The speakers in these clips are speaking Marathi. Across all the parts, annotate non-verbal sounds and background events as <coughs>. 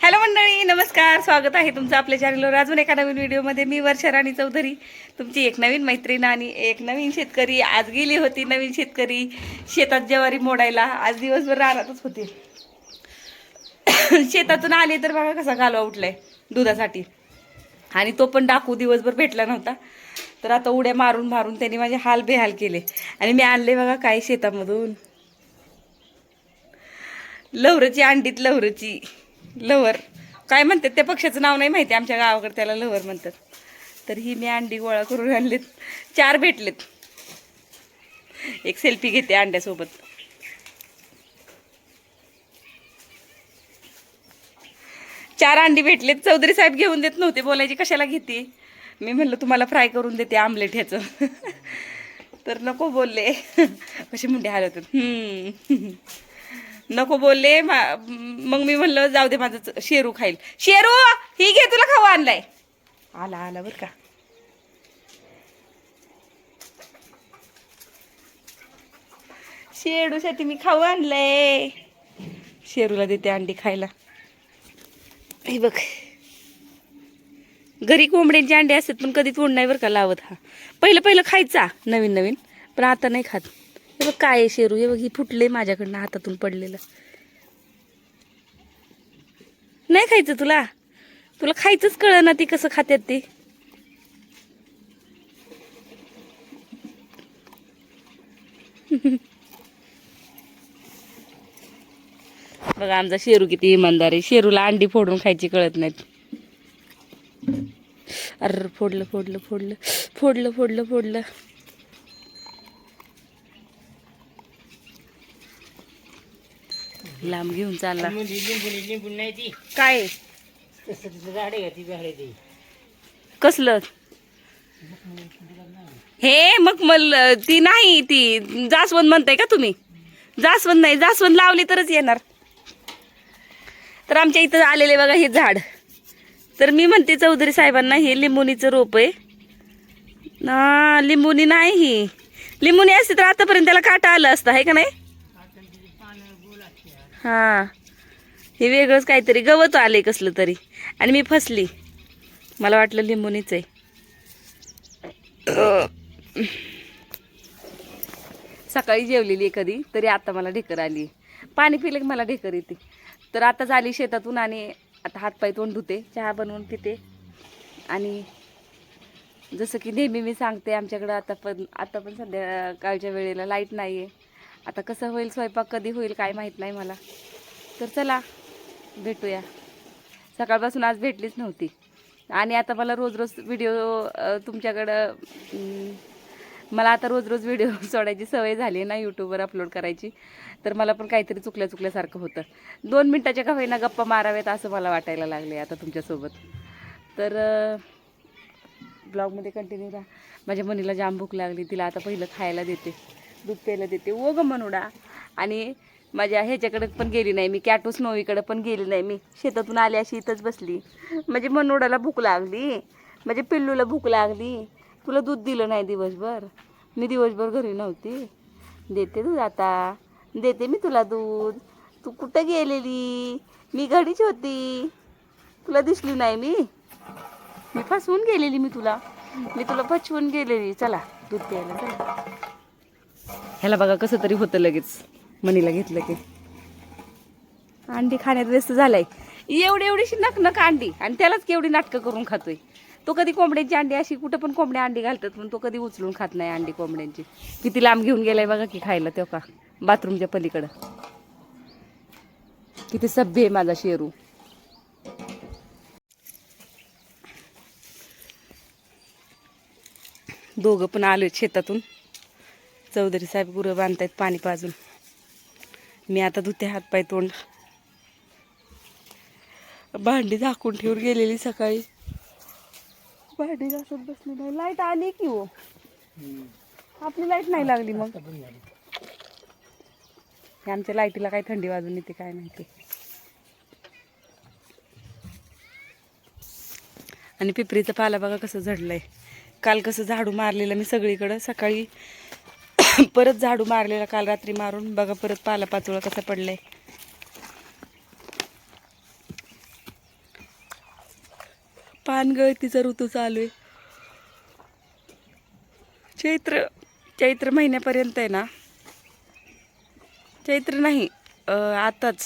हॅलो मंडळी नमस्कार. स्वागत आहे तुमचं आपल्या चॅनलवर अजून एका नवीन व्हिडिओमध्ये मी वर्षा राणी चौधरी. तुमची एक नवीन मैत्रीण आणि एक नवीन शेतकरी. आज गेली होती नवीन शेतकरी. शेतात ज्वारी मोडायला. आज दिवसभर राहणारच होती. <coughs> शेतातून आले तर बघा कसा घालवा उठलाय दुधासाठी. आणि तो पण डाकू दिवसभर भेटला नव्हता. तर आता उड्या मारून मारून त्यांनी माझे हाल बेहाल केले. आणि मी आणले बघा काय शेतामधून. लवरची अंडीत लवरची. लवर. काय म्हणतात त्या पक्षाचं नाव नाही माहिती आमच्या गावाकडे त्याला लवर म्हणतात. तर ही मी अंडी गोळा करून आणलेत. चार भेटलेत. एक सेल्फी घेते अंड्यासोबत. चार अंडी भेटलेत. चौधरी साहेब घेऊन देत नव्हते बोलायची कशाला घेते? मी म्हणलं तुम्हाला फ्राय करून देते आमलेट ह्याचं. तर नको बोलले. <laughs> कसे मुंडे हालत हम्म. नको बोलले मा- मग मी म्हणलं जाऊ दे माझं शेरू खाईल. शेरू ही घे तुला खाऊ आणलाय. आला आला बर का. शेरूसाठी मी खाऊ आणलंय. शेरूला देते अंडी खायला. हे बघ. घरी कोंबड्यांचे अंडे असतात पण कधी तोंड नाही बरं का लावत हा. पहिलं पहिलं खायचा नवीन नवीन पण आता नाही खात. हे बघ काय शेरू? हे बघ ही फुटले माझ्याकडनं हातातून पडलेलं. नाही खायचं तुला? तुला खायचंच कळ ना ती कसं खात्यात ते. बघा आमचा शेरू किती इमानदार आहे. शेरूला अंडी फोडून खायची कळत नाहीत. अर फोडलं फोडलं फोडलं फोडलं फोडलं फोडलं. लांब घेऊन चालला. काय? कसलं? हे मग मल ती नाही ती जास्वंद म्हणताय का तुम्ही? जास्वंद नाही जास्वंद लावली तरच येणार. तर आमच्या इथं आलेले बघा हे झाड. तर मी म्हणते चौधरी साहेबांना हे लिंबुनीचं रोप आहे. ना लिंबुनी नाही ही. लिंबुनी असते तर आतापर्यंत त्याला काटा आलं असतं आहे का नाही? हां. हे वेगळंच काहीतरी. गवत आले कसलं तरी. आणि मी फसली. मला वाटलं लिंबूनीच आहे. सकाळी जेवलेली आहे कधी तरी आता मला ढेकर आली पाणी पिलं की मला ढेकर येते. तर आता झाली शेतातून आणि आता हातपाय तोंड धुते चहा बनवून पिते. आणि जसं की नेहमी मी सांगते आमच्याकडं आता पण आता पण सध्या कालच्या वेळेला लाइट नाही आहे आता कसं होईल स्वयंपाक कधी होईल काय माहीत नाही मला. तर चला भेटूया. सकाळपासून आज भेटलीच नव्हती. आणि आता मला रोज रोज व्हिडिओ तुमच्याकडं मला आता रोज रोज व्हिडिओ <laughs> सोडायची सवय झाली ना यूट्यूबवर अपलोड करायची. तर मला पण काहीतरी चुकल्या चुकल्यासारखं होतं. दोन मिनटाच्या का होईना गप्पा माराव्यात असं मला वाटायला लागले आता तुमच्यासोबत. तर ब्लॉगमध्ये कंटिन्यू राहा. माझ्या मनीला जाम भूक लागली तिला आता पहिलं खायला देते. दूध प्यायला देते. ओ ग म्हणूडा आणि माझ्या ह्याच्याकडे पण गेली नाही मी कॅटूस नोईकडे पण गेली नाही मी. शेतातून आली अशी इथंच बसली. म्हणजे मनोडाला भूक लागली. म्हणजे पिल्लूला भूक लागली. तुला दूध दिलं नाही दिवसभर. मी दिवसभर घरी नव्हती. देते दूध आता. देते मी तुला दूध. तू कुठं गेलेली? मी घडीच होती. तुला दिसली नाही मी. मी फसवून गेलेली मी तुला. मी तुला फसवून गेलेली. चला दूध प्यायला चला. ह्याला बघा कसं तरी होतं लगेच. मनीला घेतलं की. अंडी खाण्यात व्यस्त झालाय. एवढी एवढीशी नक अंडी आणि त्यालाच केवढी नाटकं करून खातोय. तो कधी कोंबड्यांची अंडी अशी कुठं पण कोंबड्या अंडी घालतात पण तो कधी उचलून खात नाही अंडी कोंबड्यांची. किती लांब घेऊन गेलाय बघा की खायला तो का. बाथरूमच्या पलीकडं. किती सभ्य आहे माझा शेरू. दोघं पण आलो शेतातून. चौधरी साहेब गुरं बांधतायत पाणी पाजून. मी आता धुते हातपाय तोंड. भांडी झाकून ठेवून गेलेली सकाळी. भांडी घासत बसली नाही. लाइट आली की हो. आपली लाइट नाही लागली मग. आमच्या लाईटीला काय थंडी वाजून येते काय माहिती. आणि पिपरीचं पाला बघा कसं झडलंय. काल कसं झाडू मारलेलं मी सगळीकडं. सकाळी परत झाडू मारलेला काल रात्री मारून. बघा परत पालापाचोळा कसा पडलाय. पानगळतीचा ऋतू चालू आहे. चैत्र चैत्र महिन्यापर्यंत आहे ना? चैत्र नाही आताच.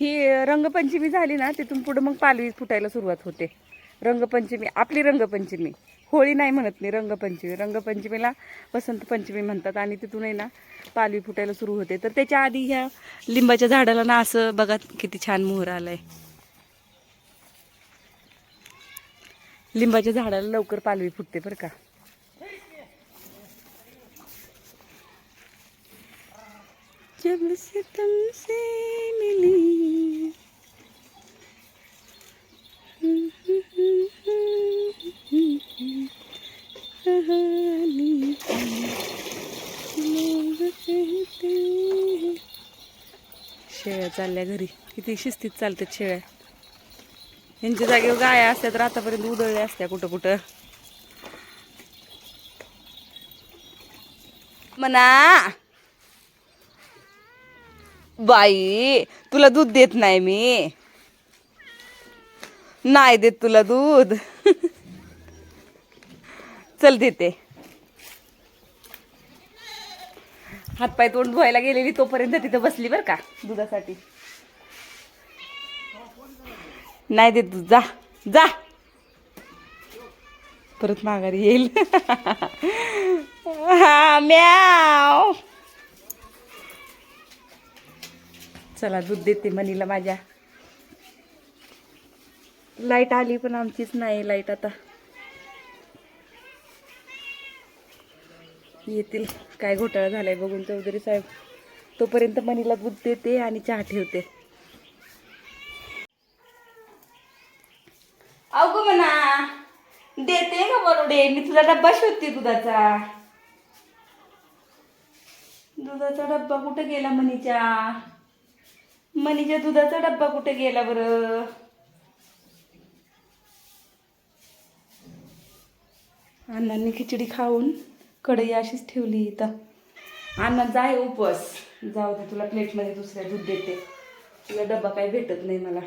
ही रंगपंचमी झाली ना तिथून पुढं मग पालवी फुटायला सुरुवात होते. रंगपंचमी आपली रंगपंचमी. होळी नाही म्हणत नाही रंगपंचमी. रंगपंचमीला वसंत पंचमी म्हणतात आणि तिथून आहे ना पालवी फुटायला सुरू होते. तर त्याच्या आधी ह्या लिंबाच्या झाडाला ना असं बघा किती छान मोहर आलाय. लिंबाच्या झाडाला लवकर पालवी फुटते बरं का. जब से तुमसे मिली कहानी लोग कहते हैं. शेळ्या चालल्या घरी. किती शिस्तीत चालतात शेळ्या. यांच्या जागेवर गाया असत्या तर आतापर्यंत उधळल्या असत्या कुठं कुठं. म्हणा बाई तुला दूध देत नाही मी. नाही देत तुला दूध. <laughs> चल देते. हातपाय तोंड धुवायला गेलेली तोपर्यंत तिथं बसली बर का दुधासाठी. नाही देत दूध जा जा. परत माघारी येईल. हा म्याव. चला दूध देते मनीला माझ्या. लाइट आली पण आमचीच नाही लाइट आता. येतील काय घोटाळा झालाय बघून चौधरी साहेब तोपर्यंत मनीला दूध देते आणि चहा ठेवते. अगो म्हणा देते का बरोडे? मी तुझा डब्बा शोधते दुधाचा. दुधाचा डब्बा कुठे गेला मनीच्या? मनीच्या दुधाचा डब्बा कुठे गेला बरं? अण्णांनी खिचडी खाऊन कढई अशीच ठेवली इथं. अण्णांचा आहे उपवास. जाऊ दे तुला प्लेटमध्ये दुसऱ्या दूध देते. तुला डब्बा काही भेटत नाही मला.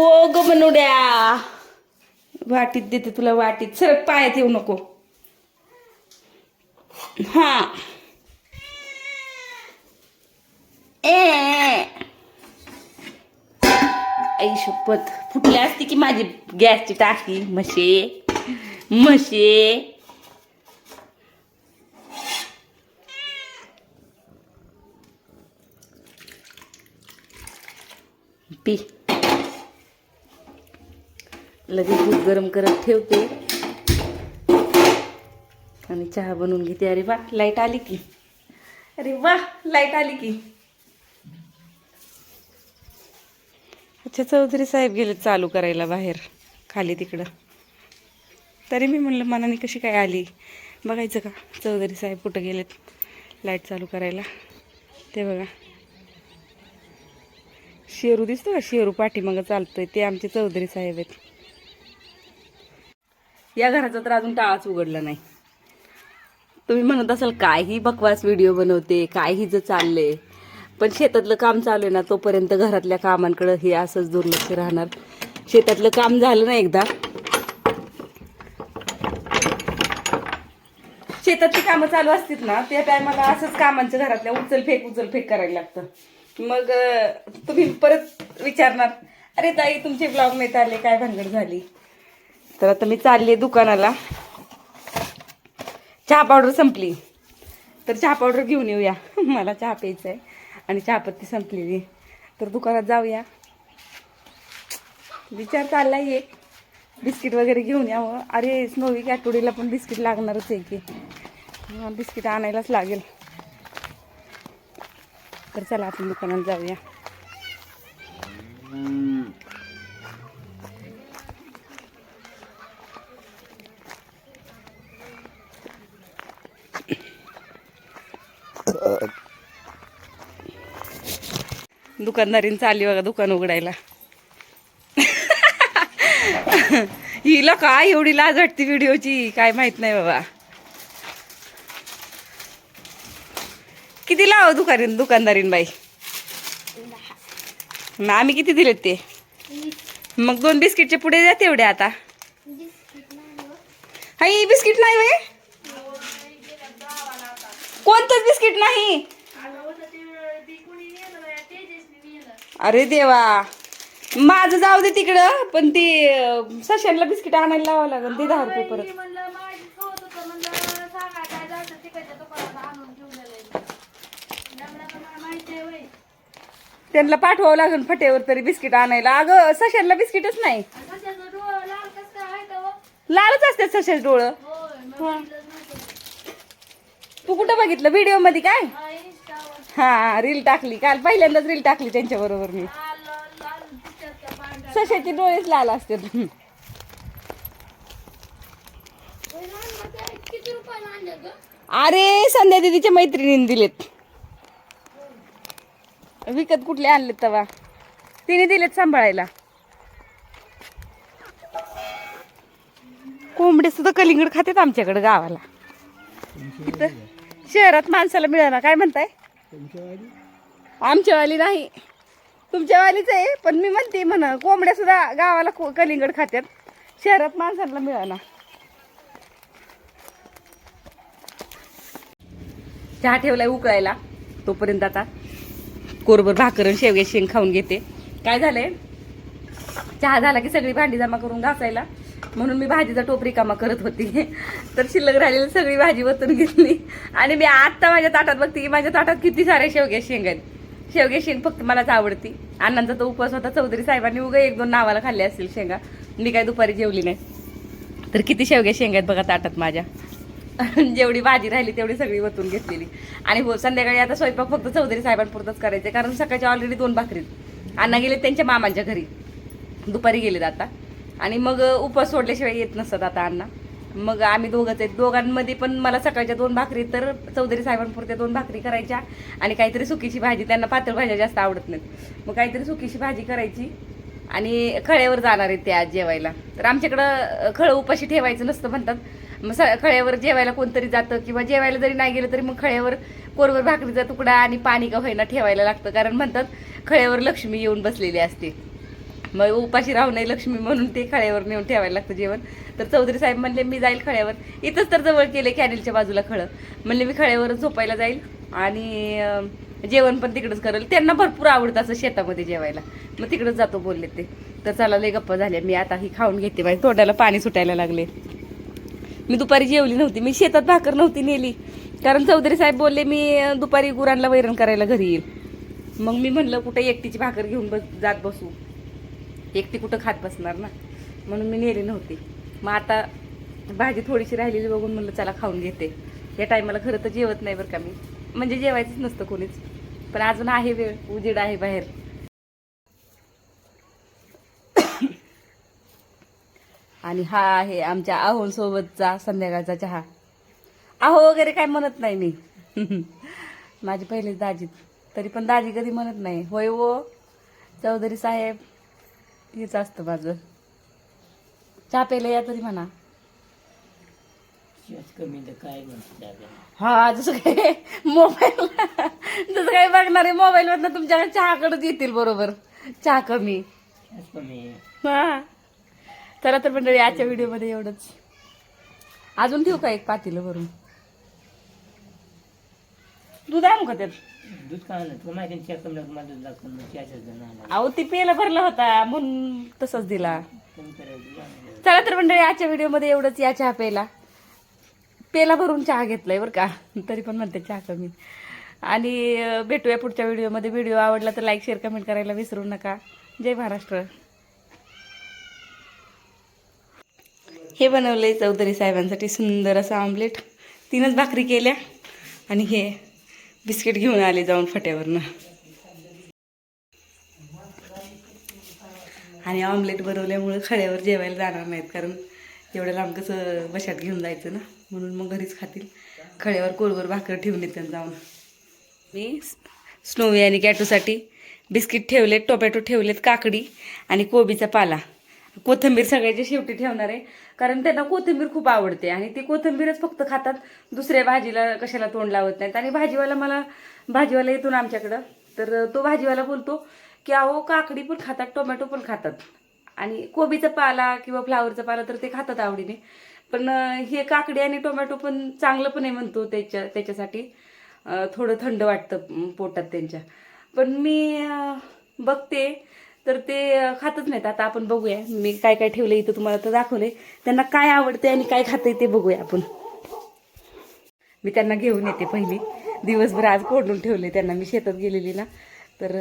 ओ ग बनवड्या. वाटीत देते तुला वाटीत. सरक पायात येऊ नको. हा. ए. आई शपथ. फुटली असती की माझी गॅसची टाकी म्हशे? म्हशी. पी. लगेच दूध गरम करत ठेवते. आणि चहा बनवून घेते. अरे वा लाइट आली की. अरे वा लाइट आली की. अच्छा चौधरी साहेब गेले चालू करायला बाहेर खाली तिकडं. तरी मी म्हणलं मनाने कशी काय आली? बघायचं का? चौधरी साहेब कुठं गेलेत? लाइट चालू करायला. ते बघा. शेरू दिसतो का? शेरू पाठीमागं चालतोय. ते आमचे चौधरी साहेब आहेत. या घराचा तर अजून टाळाच उघडला नाही. तुम्ही म्हणत असाल काय ही बकवास व्हिडिओ बनवते काय हिचं जर चालले. पण शेतातलं काम चालू आहे ना तोपर्यंत घरातल्या कामांकडं हे असंच दुर्लक्ष राहणार. शेतातलं काम झालं ना एकदा शेतातली कामं चालू असतील ना त्या टायमाला असंच कामांच्या घरातल्या उचल फेक उचल फेक करायला लागतं. मग तुम्ही परत विचारणार अरे ताई तुमचे ब्लॉग नाही आले काय भानगड झाली? तर आता मी चालले दुकानाला. चहा पावडर संपली. तर चहा पावडर घेऊन येऊया. <laughs> मला चहा प्यायचा आहे आणि चहापत्ती संपलेली. तर दुकानात जाऊया. विचार चाललाय एक बिस्किट वगैरे घेऊन यावं अरे स्नोवी कॅटोडीला पण बिस्किट लागणारच आहे की. बिस्किट आणायलाच लागेल. तर चला आपण दुकानात जाऊया. दुकानदारीन चालली बघा दुकान उघडायला. <laughs> हिला काय एवढी लाज वाटते व्हिडिओची? काय माहीत नाही बाबा. किती लाव दुकानीन दुकानदारीन बाई मग आम्ही किती दिलेत ते? मग दोन बिस्किटचे पुढे द्या तेवढे आता. हाई बिस्किट नाही वे कोणतंच बिस्किट नाही? अरे देवा. माझं जाऊ दे तिकडं पण ती अं, सशांना बिस्किट आणायला लावावं लागेल ते दहा रुपये परत. त्यांना पाठवावं लागेल फटेवर तरी बिस्किट आणायला. अगं सशांना बिस्किटच नाही. लालच असते सशाच डोळं. तू कुठं बघितलं व्हिडिओमध्ये काय? हा रील टाकली. काल पहिल्यांदाच रील टाकली त्यांच्या बरोबर मी सशाचे डोळेच लाल असते अरे संध्या दिदीच्या मैत्रिणीने दिलेत. विकत कुठले आणलेत तवा? तिने दिलेत सांभाळायला. कोंबडे सुद्धा कलिंगड खातात आमच्याकडे गावाला. इथं शहरात माणसाला मिळणार काय म्हणताय? आमच्यावाली नाही. तुमच्या वालीच आहे पण मी म्हणते म्हणा कोंबड्या सुद्धा गावाला कलिंगड खात्यात. शहरात माणसांना मिळाला चहा ठेवलाय उकळायला तोपर्यंत आता कोरभर भाकर आणि शेवगे शेंग खाऊन घेते. काय झालंय? चहा झाला की सगळी भांडी जमा करून घासायला. म्हणून मी भाजीचा टोप रिकामा करत होती. तर शिल्लक राहिलेली सगळी भाजी वतून घेतली. आणि मी आत्ता माझ्या ताटात बघते की माझ्या ताटात किती सारे शेवग्या शेंग आहेत. शेवगे शेंग फक्त मलाच आवडती. अण्णांचा तो उपवास होता चौधरी साहेबांनी उगा एक दोन नावाला खाल्ले असतील शेंगा. मी काय दुपारी जेवली नाही. तर किती शेवग्या शेंगा आहेत बघा ताटात माझ्या. <laughs> जेवढी भाजी राहिली तेवढी सगळी वतून घेतलेली. आणि हो संध्याकाळी आता स्वयंपाक फक्त चौधरी साहेबांपुरतच करायचे कारण सकाळच्या ऑलरेडी दोन भाकरीत अण्णा गेले त्यांच्या मामांच्या घरी. दुपारी गेलेत आता. आणि मग उपवास सोडल्याशिवाय येत नसतात आता अण्णा. मग आम्ही दोघंच आहेत. दोघांमध्ये पण मला सकाळच्या दोन भाकरी तर चौधरी साहेबांपुरत्या दोन भाकरी करायच्या आणि काहीतरी सुकीची भाजी त्यांना पातळ भाज्या जास्त आवडत नाहीत. मग काहीतरी सुकीची भाजी करायची आणि खळ्यावर जाणार आहेत ते आज जेवायला. तर आमच्याकडं खळं उपाशी ठेवायचं नसतं म्हणतात. मग स खळ्यावर जेवायला कोणतरी जातं किंवा जेवायला जरी नाही गेलं तरी मग खळ्यावर कोरवर भाकरीचा तुकडा आणि पाणी का होईना ठेवायला लागतं. कारण म्हणतात खळ्यावर लक्ष्मी येऊन बसलेली असते. मग उपाशी राहू नाही लक्ष्मी म्हणून ते खळ्यावर नेऊन ठेवायला लागतं जेवण. तर चौधरी साहेब म्हणले मी जाईल खळ्यावर. इथंच तर जवळ केले कॅनेलच्या बाजूला खळं. म्हणले मी खळ्यावर झोपायला जाईल आणि जेवण पण तिकडंच करेल. त्यांना भरपूर आवडतं असं शेतामध्ये जेवायला. मग तिकडंच जातो बोलले ते. तर चला लय गप्पा झाल्या. मी आता ही खाऊन घेते. माझ्या तोंडाला पाणी सुटायला लागले. मी दुपारी जेवली नव्हती. मी शेतात भाकर नव्हती नेली. कारण चौधरी साहेब बोलले मी दुपारी गुरांना वैरण करायला घरी येईल. मग मी म्हणलं कुठं एकटीची भाकर घेऊन बस जात बसू. एकटी कुठं खात बसणार ना? म्हणून मी नेली नव्हती. मग आता भाजी थोडीशी राहिलेली बघून म्हणलं चला खाऊन घेते. या टायमाला खरं तर जेवत नाही बरं का मी. म्हणजे जेवायचंच नसतं कोणीच. पण अजून आहे वेळ उजेड आहे बाहेर. आणि हा आहे आमच्या आहोंसोबतचा संध्याकाळचा चहा. आहो वगैरे काय म्हणत नाही मी. <laughs> माझी पहिलीच दाजी. तरी पण दाजी कधी म्हणत नाही. होय वो. चौधरी साहेब. हेच असतं माझं. चहा प्यायला या तरी म्हणा. शिवाच कमी तर काय म्हणतो दादा? हा जसं काय मोबाईल जसं काय बघणारे मोबाईलवरनं तुमच्याकडे चहाकडे येतील बरोबर. चहा कमी. शिवाच कमी. हा. चला तर मंडळी आजच्या व्हिडिओमध्ये एवढंच. अजून ठेवू का एक पातेलं भरून? दूध आणू का त्यात? दूध का आणलं तुला माहिती चहा कमी लागतं मला दूध लागतं मग चहाच्याच जण आणला अहो ती पेला भरला होता म्हणून तसंच दिला. कमी करायचं दूध आणलं चला तर मंडळी आजच्या व्हिडिओमध्ये एवढंच. या चहा प्यायला. पेला भरून चहा घेतलाय बरं का. तरी पण म्हणते चहा कमी. आणि अं, भेटूया पुढच्या व्हिडिओमध्ये. व्हिडिओ आवडला तर लाईक शेअर कमेंट करायला विसरू नका. जय महाराष्ट्र. हे बनवलंय चौधरी साहेबांसाठी सुंदर असं ऑमलेट तीनच भाकरी केल्या. आणि हे बिस्किट घेऊन आले जाऊन फट्यावरनं. आणि ऑमलेट बनवल्यामुळं खड्यावर जेवायला जाणार नाहीत कारण एवढ्या लांब कसं बशात घेऊन जायचं ना? म्हणून मग घरीच खातील. खड्यावर कोळवर भाकर ठेवून येतात जाऊन. मी स्नोवी आणि कॅटोसाठी बिस्किट ठेवलेत टोमॅटो ठेवलेत काकडी आणि कोबीचा पाला. कोथिंबीर सगळ्याच्या शेवटी ठेवणार आहे. कारण त्यांना कोथिंबीर खूप आवडते आणि ती कोथिंबीरच फक्त खातात. दुसऱ्या भाजीला कशाला तोंड लावत नाहीत. आणि भाजीवाला मला भाजीवाला येतो ना आमच्याकडं तर तो भाजीवाला बोलतो की अहो काकडी पण खातात टोमॅटो पण खातात. आणि कोबीचा पाला किंवा फ्लावरचा पाला तर ते खातात आवडीने. पण हे काकडी आणि टोमॅटो पण चांगलं पण आहे म्हणतो त्याच्या त्याच्यासाठी. थोडं थंड वाटतं पोटात त्यांच्या. पण मी बघते तर ते खातच नाहीत. आता आपण बघूया. मी काय काय ठेवलं इथं तुम्हाला तर दाखवले त्यांना काय आवडते आणि काय खाते ते बघूया आपण. मी त्यांना घेऊन येते पहिले. दिवसभर आज कोंडून ठेवले त्यांना. मी शेतात गेलेली ना तर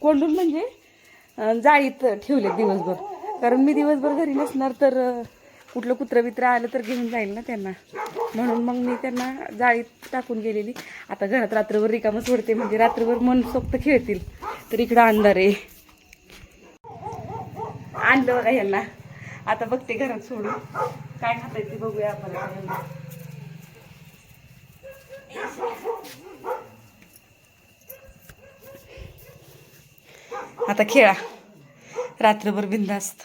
कोंडून म्हणजे जाळीत ठेवले दिवसभर. कारण मी दिवसभर घरी नसणार तर कुठलं कुत्रं बित्र आलं तर घेऊन जाईल ना त्यांना. म्हणून मग मी त्यांना जाळीत टाकून गेलेली. आता घरात रात्रभर रिकामं सोडते. म्हणजे रात्रभर मनसोक्त खेळतील. तर इकडं अंधार आहे. आणलं बघा यांना आता बघते घरात सोडून. काय खाताय ते बघूया आपण आता. खेळा. रात्रभर बिंदास्त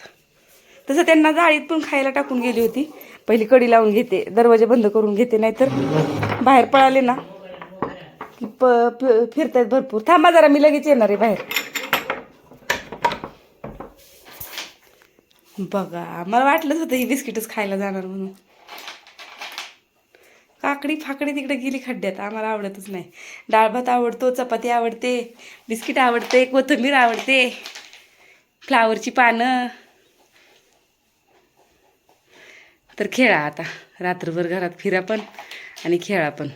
तसं त्यांना जाळीत पण खायला टाकून गेली होती. पहिली कडी लावून घेते. दरवाजे बंद करून घेते नाहीतर बाहेर पळाले ना. की प फिरतायत भरपूर. थांबा जरा मी लगेच येणार आहे बाहेर. बघा मला वाटलंच होतं ही बिस्किटच खायला जाणार म्हणून. काकडी फाकडी तिकडे गेली खड्ड्यात आम्हाला आवडतच नाही. डाळ भात आवडतो चपाती आवडते बिस्किट आवडते कोथिंबीर आवडते फ्लावरची पानं. तर खेळा आता रात्रभर घरात फिरा पण आणि खेळा पण.